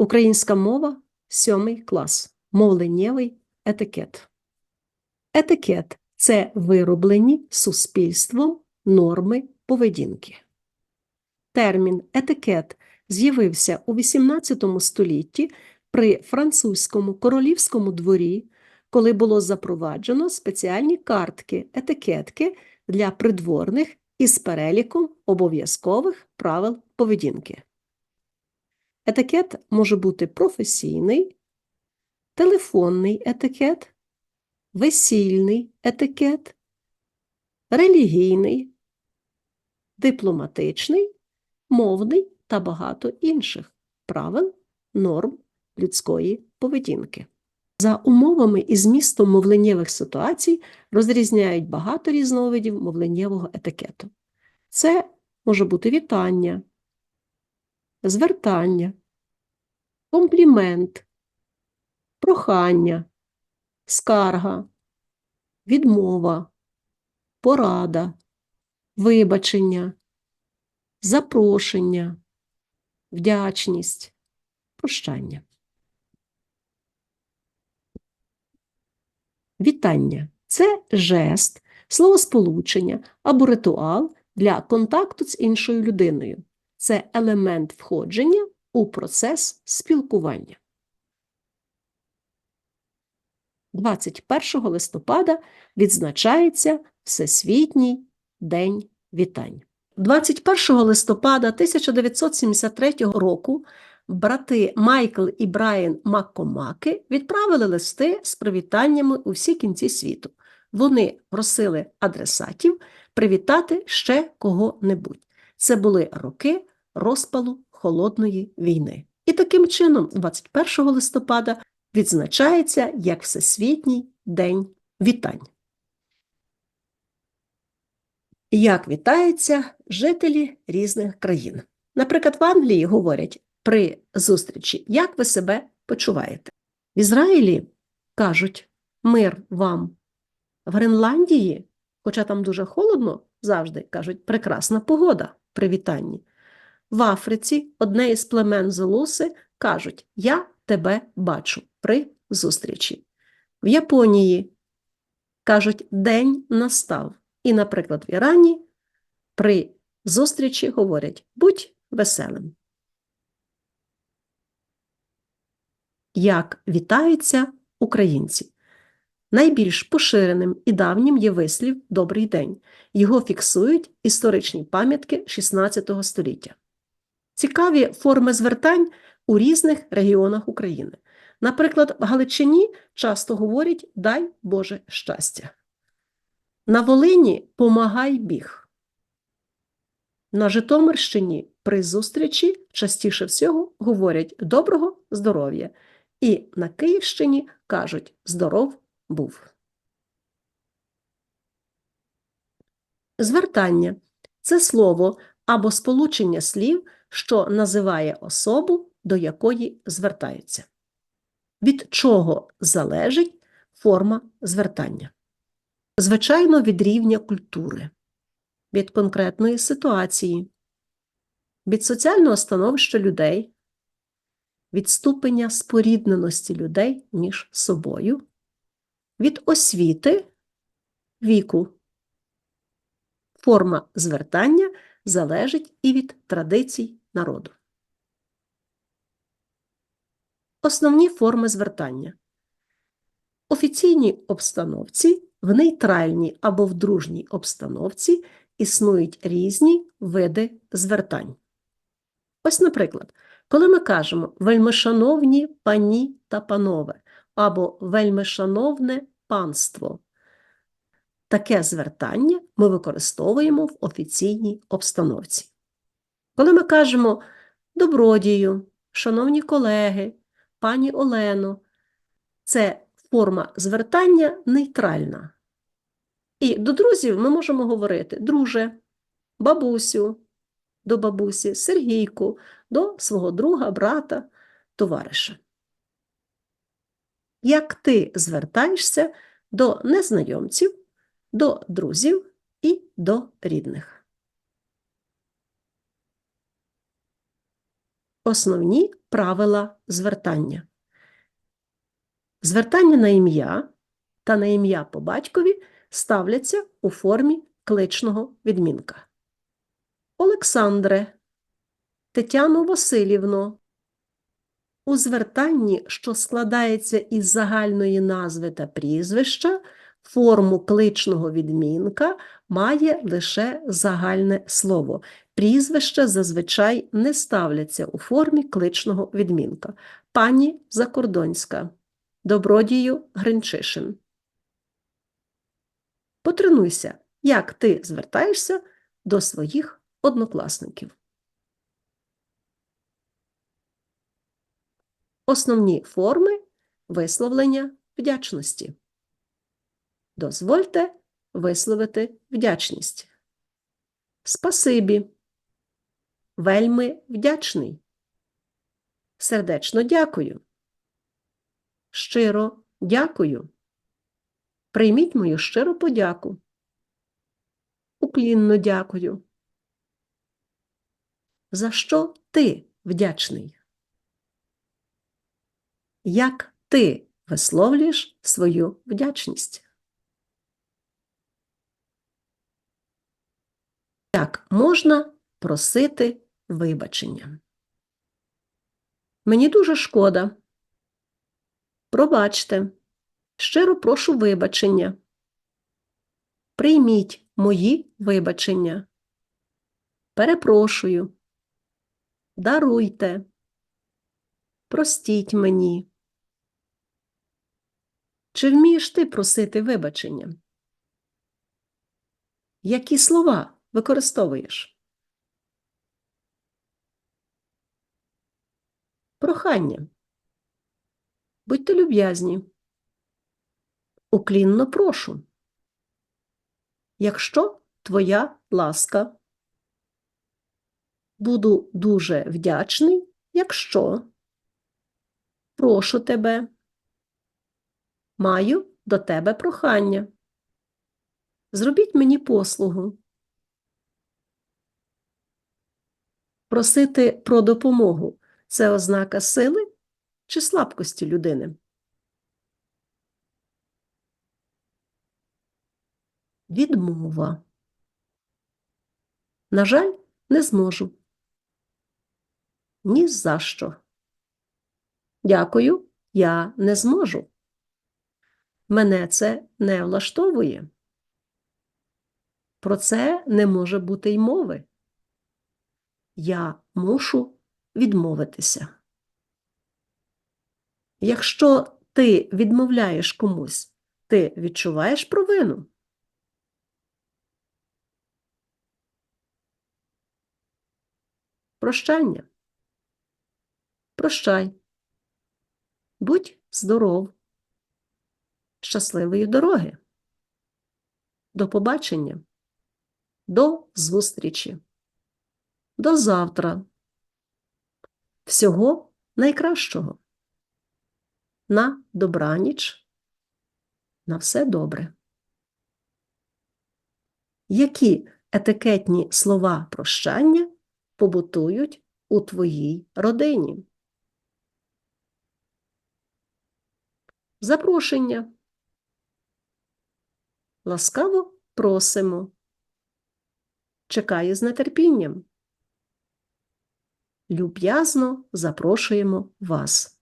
Українська мова, сьомий клас. Мовленнєвий етикет. Етикет це вироблені суспільством норми поведінки. Термін етикет з'явився у XVIII столітті при французькому королівському дворі, коли було запроваджено спеціальні картки етикетки для придворних із переліком обов'язкових правил поведінки. Етикет може бути професійний, телефонний етикет, весільний етикет, релігійний, дипломатичний, мовний та багато інших правил, норм людської поведінки. За умовами і змістом мовленнєвих ситуацій розрізняють багато різновидів мовленнєвого етикету. Це може бути вітання, звертання, комплімент, прохання, скарга, відмова, порада, вибачення, запрошення, вдячність, прощання. Вітання це жест, словосполучення або ритуал для контакту з іншою людиною. Це елемент входження у процес спілкування. 21 листопада відзначається Всесвітній день вітань. 21 листопада 1973 року брати Майкл і Брайан Маккомаки відправили листи з привітаннями у всі кінці світу. Вони просили адресатів привітати ще кого-небудь. Це були роки розпалу Холодної війни. І таким чином, 21 листопада відзначається як Всесвітній день вітань. Як вітаються жителі різних країн. Наприклад, в Англії говорять при зустрічі, як ви себе почуваєте. В Ізраїлі кажуть мир вам. В Гренландії, хоча там дуже холодно, завжди кажуть прекрасна погода при вітанні. В Африці одне із племен Золуси кажуть Я тебе бачу при зустрічі. В Японії кажуть День настав. І, наприклад, в Ірані при зустрічі говорять Будь веселим. Як вітаються українці? Найбільш поширеним і давнім є вислів Добрий день. Його фіксують історичні пам'ятки XVI століття. Цікаві форми звертань у різних регіонах України. Наприклад, в Галичині часто говорять Дай Боже щастя. На Волині помагай біг. На Житомирщині при зустрічі частіше всього говорять доброго здоров'я. І на Київщині кажуть здоров був. Звертання це слово або сполучення слів, що називає особу, до якої звертаються. Від чого залежить форма звертання? Звичайно, від рівня культури, від конкретної ситуації, від соціального становища людей, від ступеня спорідненості людей між собою, від освіти, віку. Форма звертання залежить і від традицій народу. Основні форми звертання. Офіційній обстановці, в нейтральній або в дружній обстановці існують різні види звертань. Ось, наприклад, коли ми кажемо вельмишановні пані та панове або вельмишановне панство, таке звертання ми використовуємо в офіційній обстановці. Коли ми кажемо добродію, шановні колеги, пані Олено, це форма звертання нейтральна. І до друзів ми можемо говорити друже, бабусю, до бабусі, Сергійку, до свого друга, брата, товариша. Як ти звертаєшся до незнайомців, до друзів і до рідних? Основні правила звертання. Звертання на ім'я та на ім'я по батькові ставляться у формі кличного відмінка. Олександре, Тетяно Васильівно. У звертанні, що складається із загальної назви та прізвища, форму кличного відмінка має лише загальне слово. Прізвища зазвичай не ставляться у формі кличного відмінка. Пані Закордонська, Добродію Гринчишин. Потренуйся, як ти звертаєшся до своїх однокласників. Основні форми висловлення вдячності. Дозвольте висловити вдячність. Спасибі. Вельми вдячний. Сердечно дякую. Щиро дякую. Прийміть мою щиру подяку. Уклінно дякую. За що ти вдячний? Як ти висловлюєш свою вдячність? Як можна просити вибачення? Мені дуже шкода. Пробачте, щиро прошу вибачення. Прийміть мої вибачення. Перепрошую. Даруйте. Простіть мені. Чи вмієш ти просити вибачення? Які слова використовуєш? Прохання. Будьте люб'язні. Уклінно прошу. Якщо твоя ласка, буду дуже вдячний, якщо прошу тебе, маю до тебе прохання. Зробіть мені послугу. Просити про допомогу це ознака сили чи слабкості людини? Відмова. На жаль, не зможу. Ні за що. Дякую, я не зможу. Мене це не влаштовує. Про це не може бути й мови. Я мушу відмовитися. Якщо ти відмовляєш комусь, ти відчуваєш провину. Прощання. Прощай. Будь здоров. Щасливої дороги. До побачення. До зустрічі. До завтра. Всього найкращого. На добраніч. На все добре. Які етикетні слова прощання побутують у твоїй родині? Запрошення. Ласкаво просимо. Чекаю з нетерпінням. Люб'язно запрошуємо вас.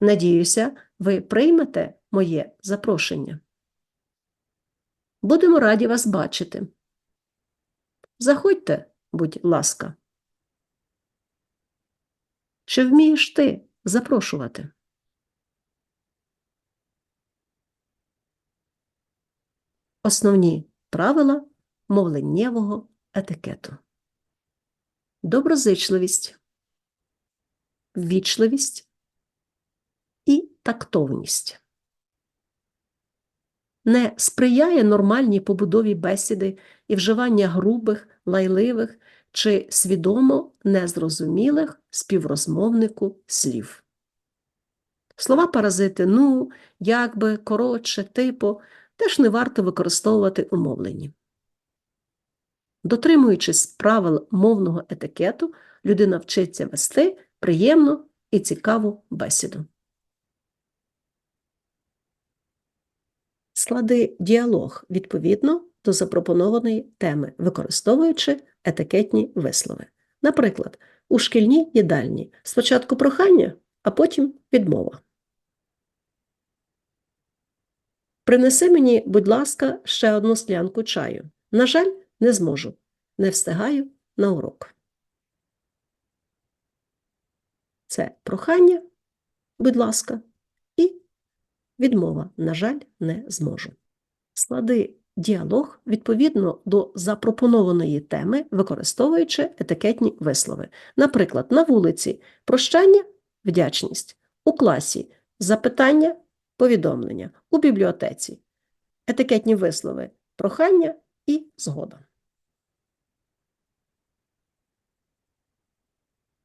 Надіюся, ви приймете моє запрошення. Будемо раді вас бачити. Заходьте, будь ласка. Чи вмієш ти запрошувати? Основні правила мовленнєвого етикету. Доброзичливість, ввічливість і тактовність. Не сприяє нормальній побудові бесіди і вживання грубих, лайливих чи свідомо незрозумілих співрозмовнику слів. Слова паразити ну, якби, коротше, типу теж не варто використовувати у мовленні. Дотримуючись правил мовного етикету, людина вчиться вести приємну і цікаву бесіду. Склади діалог відповідно до запропонованої теми, використовуючи етикетні вислови. Наприклад, у шкільній їдальні спочатку прохання, а потім відмова. Принеси мені, будь ласка, ще одну склянку чаю. На жаль, не зможу. Не встигаю на урок. Це прохання, будь ласка, і відмова, на жаль, не зможу. Склади діалог відповідно до запропонованої теми, використовуючи етикетні вислови. Наприклад, на вулиці прощання, вдячність, у класі запитання, повідомлення, у бібліотеці етикетні вислови прохання і згода.